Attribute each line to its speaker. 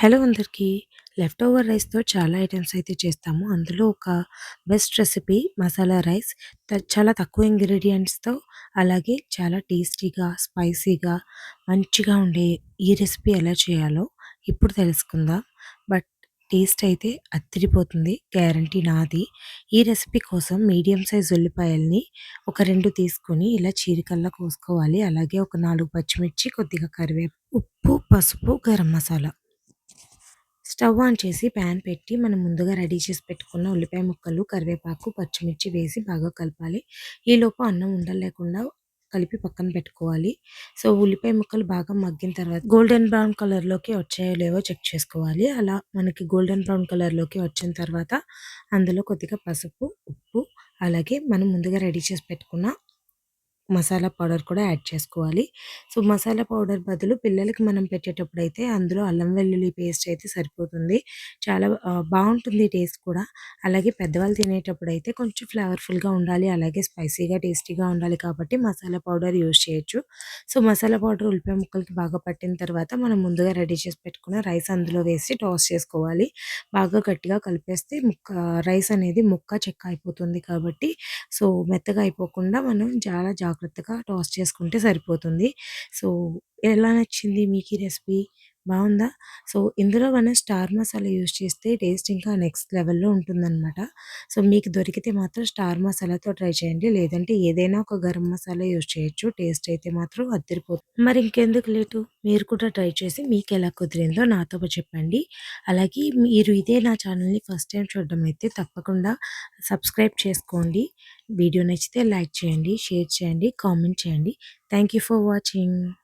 Speaker 1: Hello అందరికీ left over రైస్‌తో చాలా ఐటమ్స్ అయితే చేస్తాము. అందులో ఒక బెస్ట్ రెసిపీ మసాలా రైస్. చాలా తక్కువ ఇంగ్రీడియంట్స్తో అలాగే చాలా టేస్టీగా, స్పైసీగా, మంచిగా ఉండే ఈ రెసిపీ ఎలా చేయాలో ఇప్పుడు తెలుసుకుందాం. బట్ టేస్ట్ అయితే అత్తిరిపోతుంది గ్యారంటీ నాది. ఈ రెసిపీ కోసం మీడియం సైజ్ ఉల్లిపాయల్ని ఒక రెండు తీసుకొని ఇలా చీరికల్లా కోసుకోవాలి. అలాగే ఒక నాలుగు పచ్చిమిర్చి, కొద్దిగా కరివేపు, ఉప్పు, పసుపు, గరం మసాలా. స్టవ్ ఆన్ చేసి ప్యాన్ పెట్టి మనం ముందుగా రెడీ చేసి పెట్టుకున్న ఉల్లిపాయ ముక్కలు కరివేపాకు పచ్చిమిర్చి వేసి బాగా కలపాలి. ఈలోపు అన్నం ఉండలు లేకుండా కలిపి పక్కన పెట్టుకోవాలి. సో ఉల్లిపాయ ముక్కలు బాగా మగ్గిన తర్వాత గోల్డెన్ బ్రౌన్ కలర్లోకి వచ్చాయో లేవో చెక్ చేసుకోవాలి. అలా మనకి గోల్డెన్ బ్రౌన్ కలర్లోకి వచ్చిన తర్వాత అందులో కొద్దిగా పసుపు ఉప్పు అలాగే మనం ముందుగా రెడీ చేసి పెట్టుకున్న మసాలా పౌడర్ కూడా యాడ్ చేసుకోవాలి. సో మసాలా పౌడర్ బదులు పిల్లలకి మనం పెట్టేటప్పుడు అయితే అందులో అల్లం వెల్లుల్లి పేస్ట్ అయితే సరిపోతుంది. చాలా బాగుంటుంది టేస్ట్ కూడా. అలాగే పెద్దవాళ్ళు తినేటప్పుడు అయితే కొంచెం ఫ్లేవర్ఫుల్గా ఉండాలి. అలాగే స్పైసీగా టేస్టీగా ఉండాలి కాబట్టి మసాలా పౌడర్ యూజ్ చేయొచ్చు. సో మసాలా పౌడర్ ఉల్లిపాయ ముక్కలకి బాగా పట్టిన తర్వాత మనం ముందుగా రెడీ చేసి పెట్టుకున్న రైస్ అందులో వేసి టాస్ చేసుకోవాలి. బాగా గట్టిగా కలిపేస్తే ముక్క రైస్ అనేది ముక్క చెక్క అయిపోతుంది కాబట్టి సో మెత్తగా అయిపోకుండా మనం చాలా జాగ్రత్త జాగ్రత్తగా టాస్ చేసుకుంటే సరిపోతుంది. సో ఎలా నచ్చింది మీకు ఈ రెసిపీ బాగుందా? సో ఇందులో మనం స్టార్ మసాలా యూస్ చేస్తే టేస్ట్ ఇంకా నెక్స్ట్ లెవెల్లో ఉంటుందన్నమాట. సో మీకు దొరికితే మాత్రం స్టార్ మసాలాతో ట్రై చేయండి. లేదంటే ఏదైనా ఒక గరం మసాలా యూజ్ చేయొచ్చు. టేస్ట్ అయితే మాత్రం అద్దరిపోతుంది మరి ఇంకెందుకు లేటు? మీరు కూడా ట్రై చేసి మీకు ఎలా కుదిరిందో నాతో చెప్పండి. అలాగే మీరు ఇదే నా ఛానల్ని ఫస్ట్ టైం చూడడం అయితే తప్పకుండా సబ్స్క్రైబ్ చేసుకోండి. వీడియో నచ్చితే లైక్ చేయండి షేర్ చేయండి కామెంట్ చేయండి. Thank you for watching.